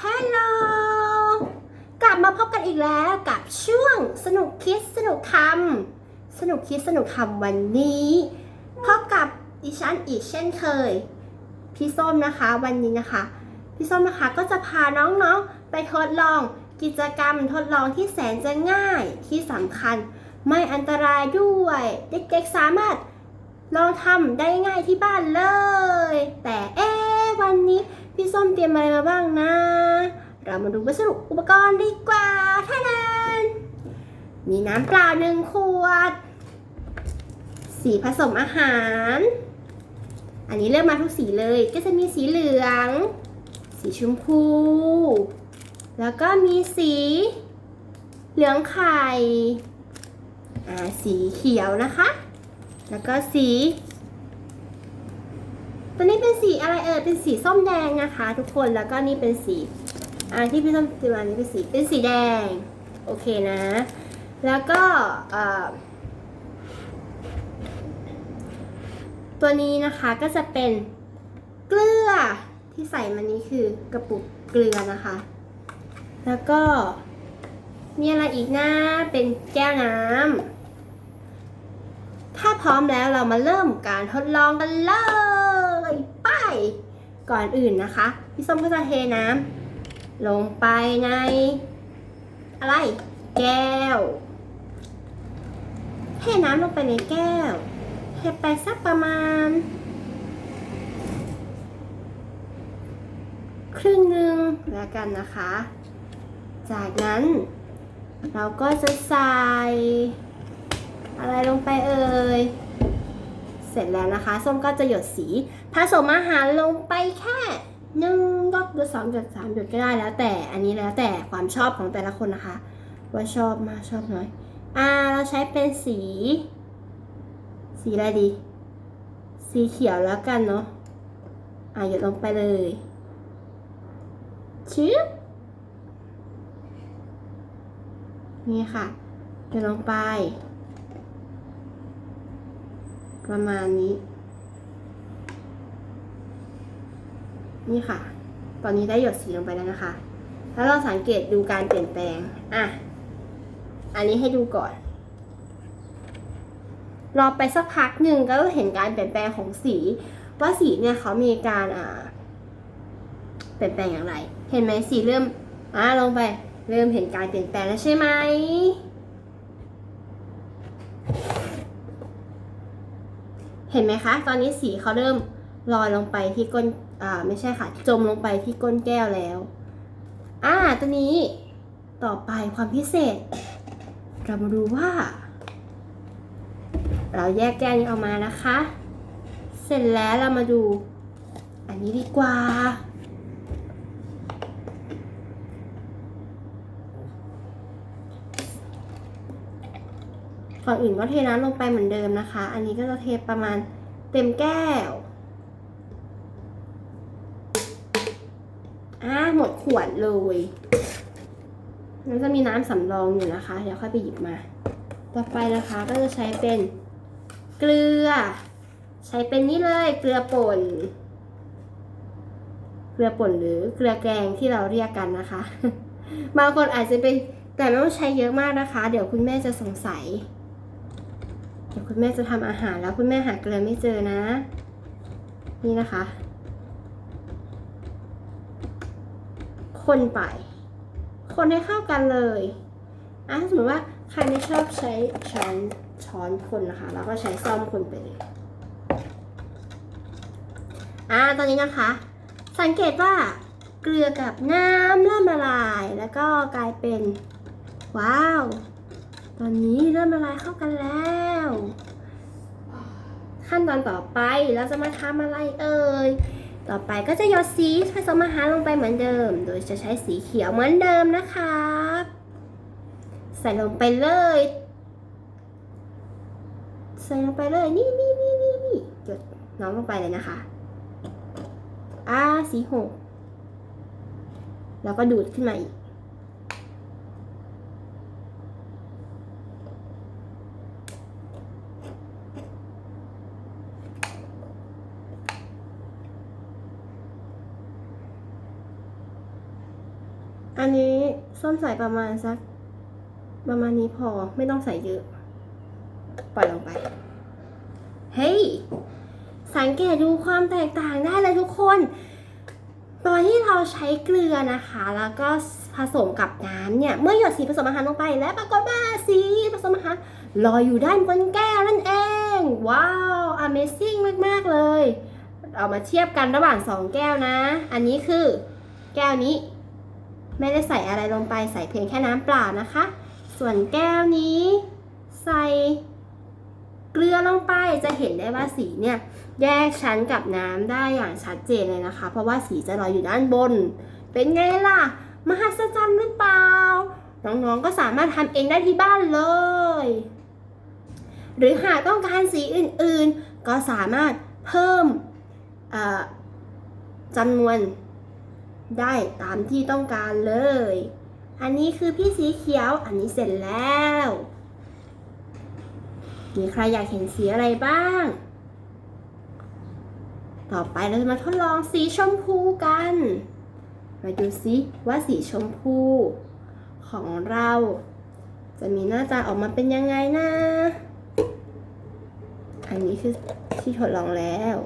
ฮัลโหล กลับมาพบกันอีกแล้วกับช่วงสนุกคิดสนุกทำสนุกคิดสนุกทำวันนี้พบกับดิฉันอีกเช่นเคย พี่ส้มนะคะวันนี้นะคะ พี่ส้มนะคะก็จะพาน้องๆไปทดลองกิจกรรมทดลองที่แสนจะง่ายที่สำคัญ ไม่อันตรายด้วย เด็กๆสามารถลองทำได้ง่ายที่บ้านเลย แต่เอ๊วันนี้ พี่ส้มเตรียมอะไรมาบ้างนะ เรามาดูวัสดุอุปกรณ์ดีกว่าท่านั้นมีน้ำเปล่าหนึ่งขวด สีผสมอาหาร อันนี้เลือกมาทุกสีเลย ก็จะมีสีเหลือง สีชมพู แล้วก็มีสี เหลืองไข่สีเขียวนะคะ แล้วก็สี ตัวนี้เป็นสีอะไรเอ่ยเป็นสีส้มแดงนะคะ ทุกคนแล้วก็นี่เป็นสีอ่าที่พี่ส้มตีมานี่เป็นสีเป็นสีแดงโอเคนะ แล้วก็อ่อตัวนี้นะคะก็จะเป็นเกลือที่ใส่มานี้คือกระปุกเกลือนะคะ แล้วก็มีอะไรอีกนะเป็นแก้วน้ำถ้าพร้อมแล้วเรามาเริ่มการทดลองกันเลย ก่อนอื่นนะคะ พี่ส้มก็จะเทน้ำลงไปใน อะไร แก้วเทน้ำลงไปในแก้วเทไปสักประมาณ ครึ่งหนึ่งแล้วกันนะคะ จากนั้น เราก็จะใส่อะไรลงไปเอ่ย เสร็จแล้วนะคะ ส้มก็จะหยดสีผสมอาหารลงไปแค่หนึ่งหยดหรือสองหยดสามหยดก็ได้แล้วแต่อันนี้แล้วแต่ความชอบของแต่ละคนนะคะ ว่าชอบมากชอบน้อย อ่าเราใช้เป็นสี สีอะไรดี สีเขียวแล้วกันเนาะอ่าหยดลงไปเลยชิบนี่ค่ะหยดลงไป ประมาณนี้ นี่ค่ะ ตอนนี้ได้หยดสีลงไปแล้วนะคะ แล้วเราสังเกตดูการเปลี่ยนแปลง อะ อันนี้ให้ดูก่อน รอไปสักพักหนึ่งก็เห็นการเปลี่ยนแปลงของสี ว่าสีเนี่ยเขามีการอ่า เปลี่ยนแปลงอย่างไร เห็นไหมสีเริ่มอ่าลงไป เริ่มเห็นการเปลี่ยนแปลงแล้วใช่ไหม เห็นไหมคะ ตอนนี้สีเขาเริ่มลอยลงไปที่ก้น อ่า ไม่ใช่ค่ะ จมลงไปที่ก้นแก้วแล้ว อ่า ตัวนี้ต่อไปความพิเศษ เรามาดูว่า เราแยกแก้วนี้ออกมานะคะ เสร็จแล้วเรามาดู อันนี้ดีกว่า ก่อนอื่นก็เทน้ำลงไปเหมือนเดิมนะคะ อันนี้ก็จะเทประมาณเต็มแก้วอ่าหมดขวดเลยแล้วจะมีน้ำสำรองอยู่นะคะ เดี๋ยวค่อยไปหยิบมา ต่อไปนะคะก็จะใช้เป็นเกลือ ใช้เป็นนี่เลยเกลือป่น เกลือป่นหรือเกลือแกงที่เราเรียกกันนะคะ บางคนอาจจะเป็นแต่ไม่ต้องใช้เยอะมากนะคะ เดี๋ยวคุณแม่จะสงสัย เดี๋ยวคุณแม่จะทำอาหารแล้วคุณแม่หาเกลือไม่เจอนะ นี่นะคะ คนไป คนให้เข้ากันเลยอะสมมติว่าใครไม่ชอบใช้ช้อนช้อนคนนะคะเราก็ใช้ซ่อมคนไปเลยอ่าตอนนี้นะคะ สังเกตว่าเกลือกับน้ำเริ่มละลาย แล้วก็กลายเป็น ว้าว ตอนนี้เริ่มละลายเข้ากันแล้ว ขั้นตอนต่อไปเราจะมาทำอะไรเอ่ย ต่อไปก็จะหยดสีผสมอาหารลงไปเหมือนเดิม โดยจะใช้สีเขียวเหมือนเดิมนะคะ ใส่ลงไปเลย ใส่ลงไปเลย นี่นี่นี่นี่นี่หยดน้องลงไปเลยนะคะอ่าสีหกแล้วก็ดูดขึ้นมาอีก อันนี้ส้มใส่ประมาณสัก ประมาณนี้พอไม่ต้องใส่เยอะ ปล่อยลงไป เฮ้ย สังเกตดูความแตกต่างได้เลยทุกคน ตอนที่เราใช้เกลือนะคะ แล้วก็ผสมกับน้ำเนี่ย เมื่อหยดสีผสมอาหารลงไป แล้วปรากฏว่าสีผสมอาหารลอยอยู่ด้านบนแก้วนั่นเอง ว้าว Amazing มาก ๆ เลยเอามาเทียบกันระหว่าง 2 แก้วนะ อันนี้คือ แก้วนี้ ไม่ได้ใส่อะไรลงไปใส่เพียงแค่น้ำเปล่านะคะ ส่วนแก้วนี้ใส่เกลือลงไปจะเห็นได้ว่าสีเนี่ยแยกชั้นกับน้ำได้อย่างชัดเจนเลยนะคะ เพราะว่าสีจะลอยอยู่ด้านบน เป็นไงล่ะ มหัศจรรย์หรือเปล่า น้องๆก็สามารถทำเองได้ที่บ้านเลย หรือหากต้องการสีอื่นๆ ก็สามารถเพิ่มจำนวน ได้ตามที่ต้องการเลย อันนี้คือพี่สีเขียว อันนี้เสร็จแล้ว มีใครอยากเห็นสีอะไรบ้าง ต่อไปเราจะมาทดลองสีชมพูกัน มาดูซิว่าสีชมพู ของเรา จะมีหน้าตาออกมาเป็นยังไงนะ อันนี้คือที่ทดลองแล้ว